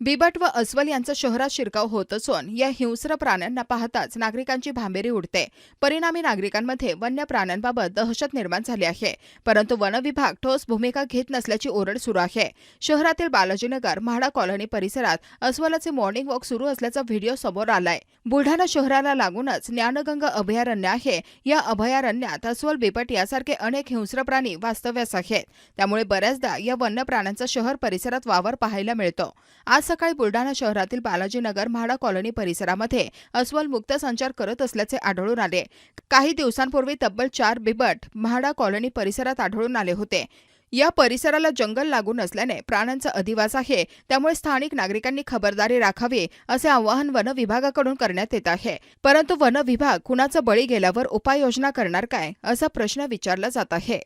बिबट व अस्वल यांचा शहरात शिरकाव होत असून या हिंस्र प्राण्यांना पाहताच नागरिकांची भांबेरी उडते. परिणामी नागरिकांमध्ये वन्य प्राण्यांबाबत दहशत निर्माण झाली आहे. परंतु वन विभाग ठोस भूमिका घेत नसल्याची ओरड सुरू आहे. शहरातील बालाजीनगर म्हाडा कॉलनी परिसरात अस्वलाचे मॉर्निंग वॉक सुरू असल्याचा व्हिडिओ समोर आलाय. बुलढाणा शहराला लागूनच ज्ञानगंग अभयारण्य आहे. या अभयारण्यात अस्वल बिबट यासारखे अनेक हिंस्र प्राणी वास्तव्यास आहेत. त्यामुळे बऱ्याचदा या वन्य प्राण्यांचा शहर परिसरात वावर पाहायला मिळतो. आज सकाळी बुलढाणा शहरातील बालाजीनगर म्हाडा कॉलनी परिसरामध्ये अस्वल मुक्त संचार करत असल्याचे आढळून आले. काही दिवसांपूर्वी तब्बल चार बिबट म्हाडा कॉलनी परिसरात आढळून आले होते. या परिसराला जंगल लागून असल्याने प्राण्यांचा अधिवास आहे. त्यामुळे स्थानिक नागरिकांनी खबरदारी राखावी असे आवाहन वन विभागाकडून करण्यात येत आहे. परंतु वन विभाग कुणाचा बळी गेल्यावर उपाययोजना करणार काय असा प्रश्न विचारला जात आहे.